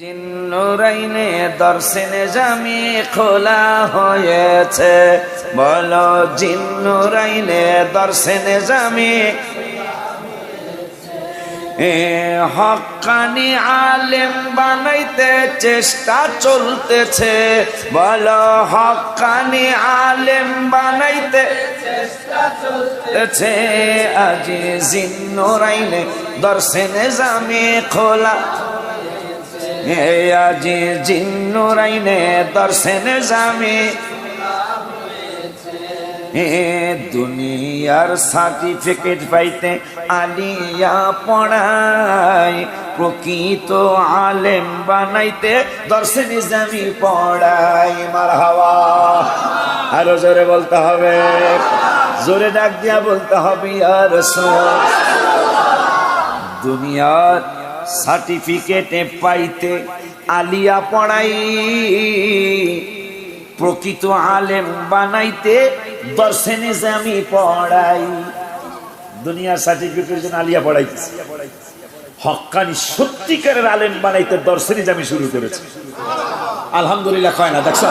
জিন্নুরাইনে দর্শনে জামি খোলা হয়েছে। বলো, জিন্নুরাইনে দর্শনে জামি হকানি আলেম বানাইতে চেষ্টা চলতেছে। বলো, হকানি আলেম বানাইতে চেষ্টা আজি জিন্নুরাইনে দর্শনে জামি খোলা আজি জিন্নুরাইনে দর্শনে জামি। দুনিয়ার সার্টিফিকেট পাইতে আলিয়া পড়াই, প্রকৃত আলেম বানাইতে দর্শন ইসলামী পড়াই মার হাওয়া আরও জোরে বলতে হবে, জোরে ডাক দিয়া বলতে হবে আর দুনিয়ার সার্টিফিকেটে পাইতে আলিয়া পড়াই। প্রকৃত আলেম বানাইতে দর্শনে আমি পড়াই। দুনিয়ার সার্টিফিকেটের জন্য আলিয়া পড়াইতেছি। হক্কানি সত্যিকারের আলেম বানাইতে দর্শনে আমি শুরু করেছি। আলহামদুলিল্লাহ, কয় না, দেখছ?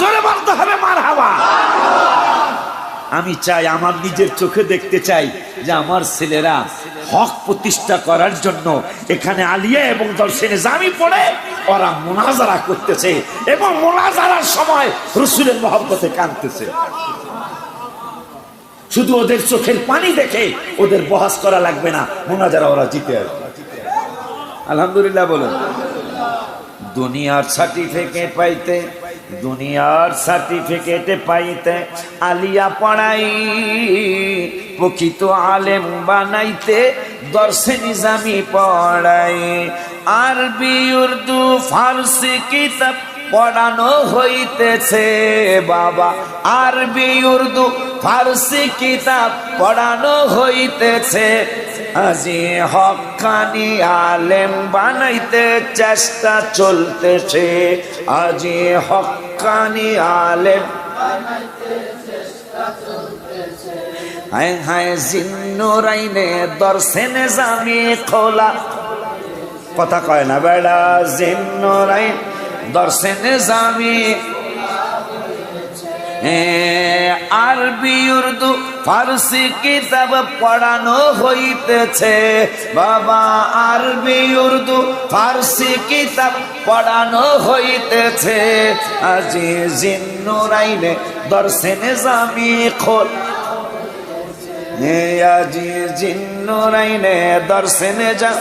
জোরে বলতে হবে মার হাওয়া আমি চাই, আমার নিজের চোখে দেখতে চাই যে আমার ছেলেরা হক প্রতিষ্ঠা করার জন্য এখানে আলিয়া এবং দর্শনে জামি পড়ে, ওরা মোনাজারা করতেছে এবং মোনাজারার সময় রসুলের মহব্বতে কাঁদতেছে। শুধু ওদের চোখের পানি দেখে ওদের বহাস করা লাগবে না, মোনাজারা ওরা জিতে আসবে। আলহামদুলিল্লাহ বলুন। দুনিয়ার সার্টিফিকেট পাইতে দুনিয়ার সার্টিফিকেট পাইতে আলিয়া পড়াই। প্রকৃত আলেম বানাইতে দর্শে নিজামি পড়াই। আরবি, উর্দু, ফার্সি কিতাব পড়ানো হইতেছে, বাবা। আরবি, উর্দু, ফার্সি কিতাব পড়ানো হইতেছে। আজি হকানি আলেম বানাইতে চেষ্টা চলতেছে। আজি হকানি আলেম হায় হায়, জিন্নুরাইনে দর্শনে জামি খোলা। কথা কয় না বেড়া, জিন্নুরাইন দর্শনে জামি আরবি, উর্দু, ফার্সি কিতাব পড়ানো হইতেছে। বাবা, আরবি, উর্দু, ফার্সি কিতাব পড়ানো হইতেছে। আজি জিন্নুরাইনে দর্শনে জামি খোল। আজি জিন্নুরাইনে দর্শনে যা।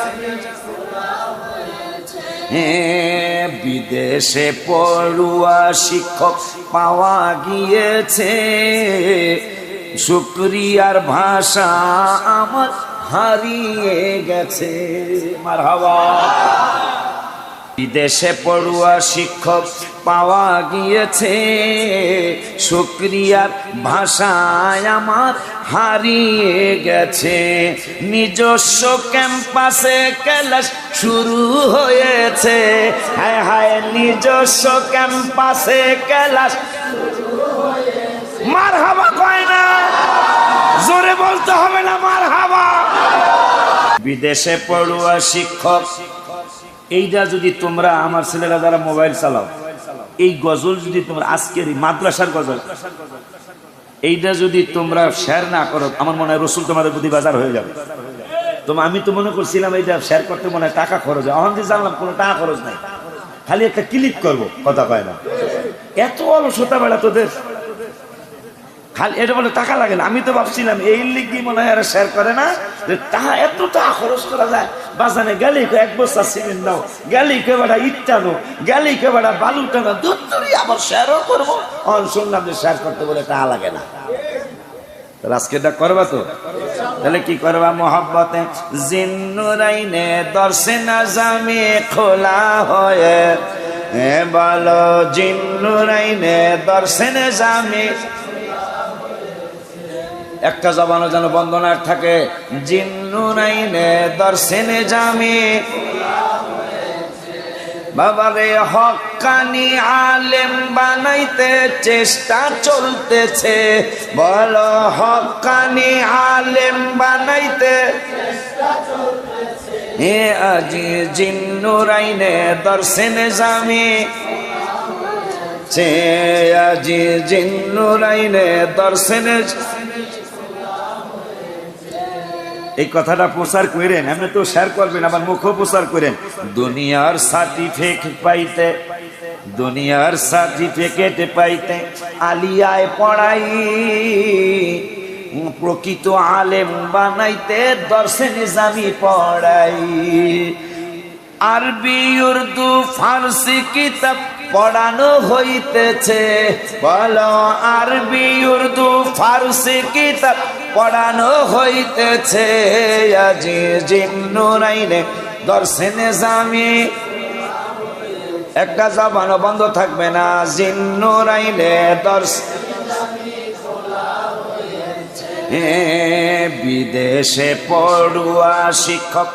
বিদেশে পড়ুয়া শিক্ষক পাওয়া গিয়েছে। শুক্রিয়ার ভাষা আমার হারিয়ে গেছে। মার হাওয়া বিদেশে পড়ুয়া শিক্ষক পাওয়া গিয়েছে। শুক্রিয়ার ভাষায় আমার হারিয়ে গেছে। নিজস্ব ক্যাম্পাসে ক্লাস শুরু হয়েছে। হায় হায়, নিজস্ব ক্যাম্পাসে ক্লাস মার হাওয়া কয় না? জোরে বলতে হবে না মার হাওয়া বিদেশে পড়ুয়া শিক্ষক এইটা যদি তোমরা আমার ছেলেরা যারা মোবাইল চালাও, এই গজল যদি তোমরা আজকের মাদ্রাসার গজল এইটা যদি তোমরা শেয়ার না করো, আমার মনে হয় রসুল তোমাদের প্রতি বাজার হয়ে যাবে। তো আমি তো মনে করছিলাম এইটা শেয়ার করতে মনে হয় টাকা খরচ হয়। যে জানলাম কোনো টাকা খরচ নাই। খালি একটা ক্লিক করব, কথা পায় না। এত অলসতা বেড়া তোদের খালি এটা বলে টাকা লাগে না। আমি তো ভাবছিলাম, এই লিগি মনে হয় এরা শেয়ার করে না। যে টাকা, এত টাকা খরচ করা যায়। বাজানে কো এক বস্তা সিমেন্ট নাও। গেলেই কে বেড়া ইট টানো গেলেই কে বেড়া বালু টানো দুত্তরি আবার শেয়ারও করব। অন শুনলাম যে শেয়ার করতে বলে টাকা লাগে না। তাহলে করবা তো? তাহলে কি করবা? মোহাব্বতে জিন্নুরাইনে দর্শনা জামে খোলা হয়ে বলো জিন্নুরাইনে দর্শনে জামে একটা জবানও যেন বন্ধ না থাকে। জিন্নুরাইনে দর্শনে জামে। বাবারে, হকানি আলেম বানাইতে চেষ্টা চলতেছে। বলো, হকানি আলেম বানাইতে হে আজি জিন্নুরাইনে দর্শন জামি। সে আজি জিন্নুরাইনে দর্শন এই কথাটা প্রচার করেন, আপনি তো শেয়ার করবেন আমার মুখ প্রচার করেন। দুনিয়ার সার্টিফিকেট পাইতে, দুনিয়ার সার্টিফিকেট পাইতে আলিয়ায় পড়াই, প্রকৃত আলেম বানাইতে দর্শন জামি পড়াই। আরবি, উর্দু, ফার্সি কিতাব পড়ানো হইতেছে। বলো, আরবি, উর্দু, ফার্সি কিতাব পড়ানো হইতেছে দর্শনে জামি। একটা জবানো বন্ধ থাকবে না জিন্নুরাইনে দর্শ বিদেশে পড়ুয়া শিক্ষক